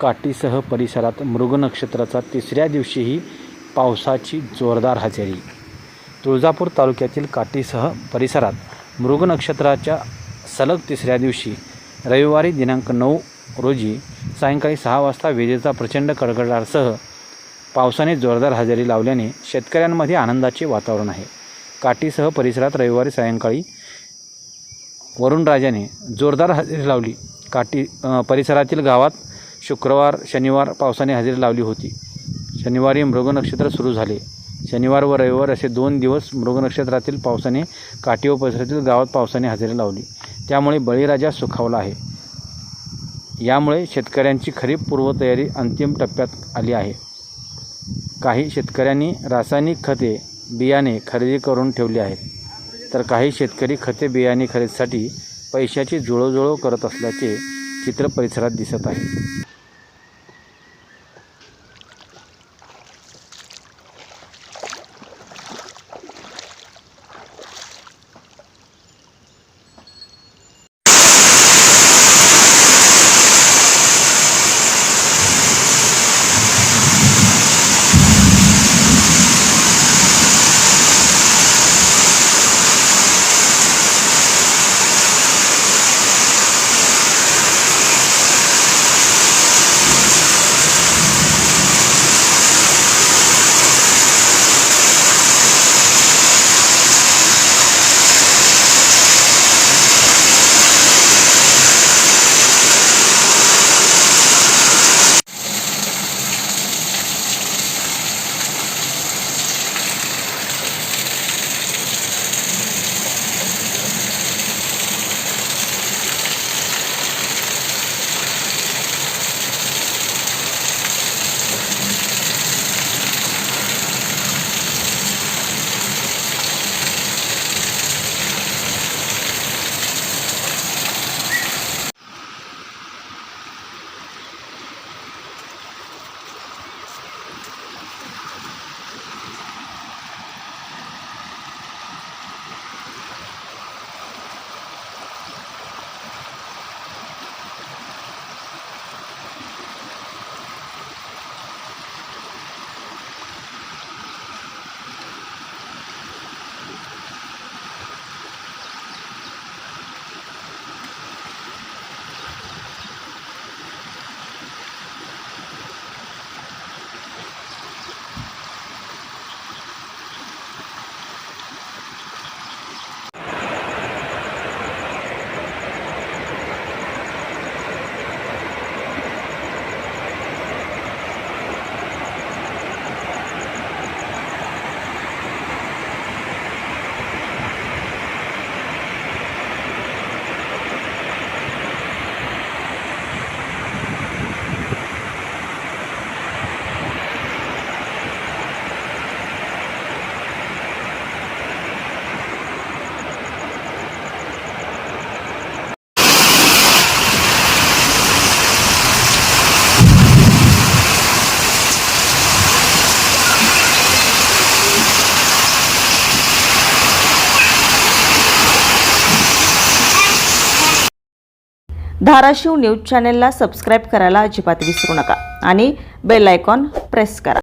काटीसह परिसरात मृग नक्षत्राचा तिसऱ्या दिवशीही पावसाची जोरदार हजेरी. तुळजापूर तालुक्यातील काटीसह परिसरात मृग नक्षत्राच्या सलग तिसऱ्या दिवशी रविवारी दिनांक नऊ रोजी सायंकाळी सहा वाजता विजेचा प्रचंड कडकडाटासह पावसाने जोरदार हजेरी लावल्याने शेतकऱ्यांमध्ये आनंदाचे वातावरण आहे. काटीसह परिसरात रविवारी सायंकाळी वरुणराजाने जोरदार हजेरी लावली. काटी परिसरातील गावात शुक्रवार शनिवार पावसाने हजेरी लावली होती. शनिवारी मृग नक्षत्र सुरू झाले. शनिवार व रविवार असे दोन दिवस मृग नक्षत्रातील पावसाने काठी व परिसरातील गावात पावसाने हजेरी लावली. त्यामुळे बळीराजा सुखावला आहे. यामुळे शेतकऱ्यांची खरीप पूर्वतयारी अंतिम टप्प्यात आली आहे. काही शेतकऱ्यांनी रासायनिक खते बियाणे खरेदी करून ठेवली आहेत. तर काही शेतकरी खते बियाणे खरेदीसाठी पैशाची जुळोजुळो करत असल्याचे चित्र परिसरात दिसत आहे. धाराशिव न्यूज चॅनेलला सबस्क्राईब करायला अजिबात विसरू नका आणि बेल आयकॉन प्रेस करा.